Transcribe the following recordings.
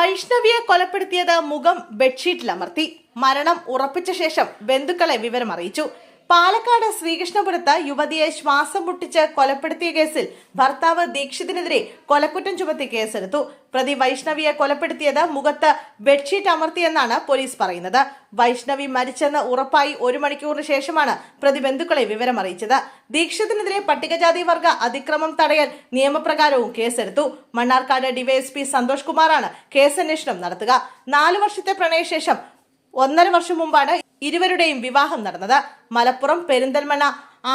വൈഷ്ണവിയെ കൊലപ്പെടുത്തിയത് മുഖം ബെഡ്ഷീറ്റിലമർത്തി. മരണം ഉറപ്പിച്ച ശേഷം ബന്ധുക്കളെ വിവരം അറിയിച്ചു പാലക്കാട് ശ്രീകൃഷ്ണപുരത്ത് യുവതിയെ ശ്വാസം മുട്ടിച്ച് കൊലപ്പെടുത്തിയ കേസിൽ ഭർത്താവ് ദീക്ഷിതിനെതിരെ കൊലക്കുറ്റം ചുമത്തി കേസെടുത്തു. പ്രതി വൈഷ്ണവിയെ കൊലപ്പെടുത്തിയത് മുഖത്ത് ബെഡ്ഷീറ്റ് അമർത്തിയെന്നാണ് പോലീസ് പറയുന്നത്. വൈഷ്ണവി മരിച്ചെന്ന് ഉറപ്പായി ഒരു മണിക്കൂറിന് ശേഷമാണ് പ്രതി ബന്ധുക്കളെ വിവരമറിയിച്ചത് ദീക്ഷിതിനെതിരെ പട്ടികജാതി വർഗ അതിക്രമം തടയൽ നിയമപ്രകാരവും കേസെടുത്തു. മണ്ണാർക്കാട് ഡിവൈഎസ്പി സന്തോഷ് കുമാറാണ് കേസന്വേഷണം നടത്തുക. നാലു വർഷത്തെ പ്രണയശേഷം ഒന്നര വർഷം മുമ്പാണ് ഇരുവരുടെയും വിവാഹം നടന്നത്. മലപ്പുറം പെരിന്തൽമണ്ണ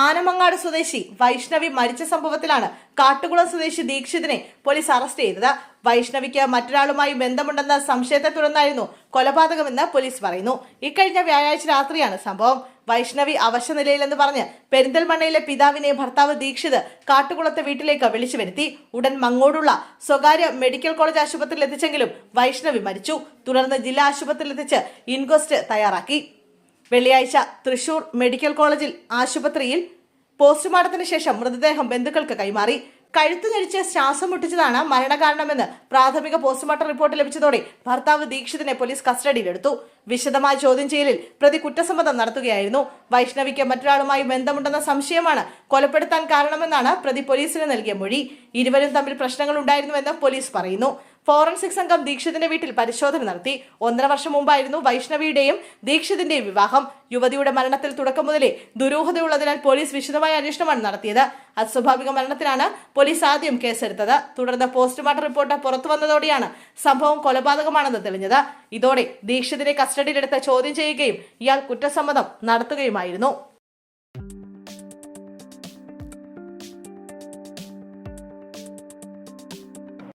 ആനമങ്ങാട് സ്വദേശി വൈഷ്ണവി മരിച്ച സംഭവത്തിലാണ് കാട്ടുകുളം സ്വദേശി ദീക്ഷിതിനെ പോലീസ് അറസ്റ്റ് ചെയ്തത്. വൈഷ്ണവിക്ക് മറ്റൊരാളുമായി ബന്ധമുണ്ടെന്ന സംശയത്തെ തുടർന്നായിരുന്നു കൊലപാതകമെന്ന് പോലീസ് പറയുന്നു. ഇക്കഴിഞ്ഞ വ്യാഴാഴ്ച രാത്രിയാണ് സംഭവം. വൈഷ്ണവി അവശനിലയിലെന്ന് പറഞ്ഞ് പെരിന്തൽമണ്ണയിലെ പിതാവിനെ ഭർത്താവ് ദീക്ഷിത് കാട്ടുകുളത്തെ വീട്ടിലേക്ക് വിളിച്ചു വരുത്തി. ഉടൻ മങ്ങോടുള്ള സ്വകാര്യ മെഡിക്കൽ കോളേജ് ആശുപത്രിയിൽ എത്തിച്ചെങ്കിലും വൈഷ്ണവി മരിച്ചു. തുടർന്ന് ജില്ലാ ആശുപത്രിയിൽ എത്തിച്ച് ഇൻക്വസ്റ്റ് തയ്യാറാക്കി. വെള്ളിയാഴ്ച തൃശൂർ മെഡിക്കൽ കോളേജിൽ ആശുപത്രിയിൽ പോസ്റ്റ്മോർട്ടത്തിന് ശേഷം മൃതദേഹം ബന്ധുക്കൾക്ക് കൈമാറി. കഴുത്തു ഞെരിച്ച് ശ്വാസം മുട്ടിച്ചതാണ് മരണകാരണമെന്ന് പ്രാഥമിക പോസ്റ്റ്മോർട്ടം റിപ്പോർട്ട് ലഭിച്ചതോടെ ഭർത്താവ് ദീക്ഷിതിനെ പോലീസ് കസ്റ്റഡിയിലെടുത്തു. വിശദമായ ചോദ്യം ചെയ്യലിൽ പ്രതി കുറ്റസമ്മതം നടത്തുകയായിരുന്നു. വൈഷ്ണവിക്ക് മറ്റൊരാളുമായി ബന്ധമുണ്ടെന്ന സംശയമാണ് കൊലപ്പെടുത്താൻ കാരണമെന്നാണ് പ്രതി പോലീസിന് നൽകിയ മൊഴി. ഇരുവരും തമ്മിൽ പ്രശ്നങ്ങൾ ഉണ്ടായിരുന്നുവെന്ന് പോലീസ് പറയുന്നു. ഫോറൻസിക് സംഘം ദീക്ഷിതിന്റെ വീട്ടിൽ പരിശോധന നടത്തി. ഒന്നര വർഷം മുമ്പായിരുന്നു വൈഷ്ണവിയുടെയും ദീക്ഷിതിന്റെയും വിവാഹം. യുവതിയുടെ മരണത്തിൽ തുടക്കം മുതലേ ദുരൂഹതയുള്ളതിനാൽ പോലീസ് വിശദമായ അന്വേഷണമാണ് നടത്തിയത്. അസ്വാഭാവിക മരണത്തിനാണ് പോലീസ് ആദ്യം കേസെടുത്തത്. തുടർന്ന് പോസ്റ്റ്മോർട്ടം റിപ്പോർട്ട് പുറത്തു വന്നതോടെയാണ് സംഭവം കൊലപാതകമാണെന്ന് തെളിഞ്ഞത്. ഇതോടെ ദീക്ഷിതിനെ കസ്റ്റഡിയിലെടുത്ത് ചോദ്യം ചെയ്യുകയും ഇയാൾ കുറ്റസമ്മതം നടത്തുകയുമായിരുന്നു.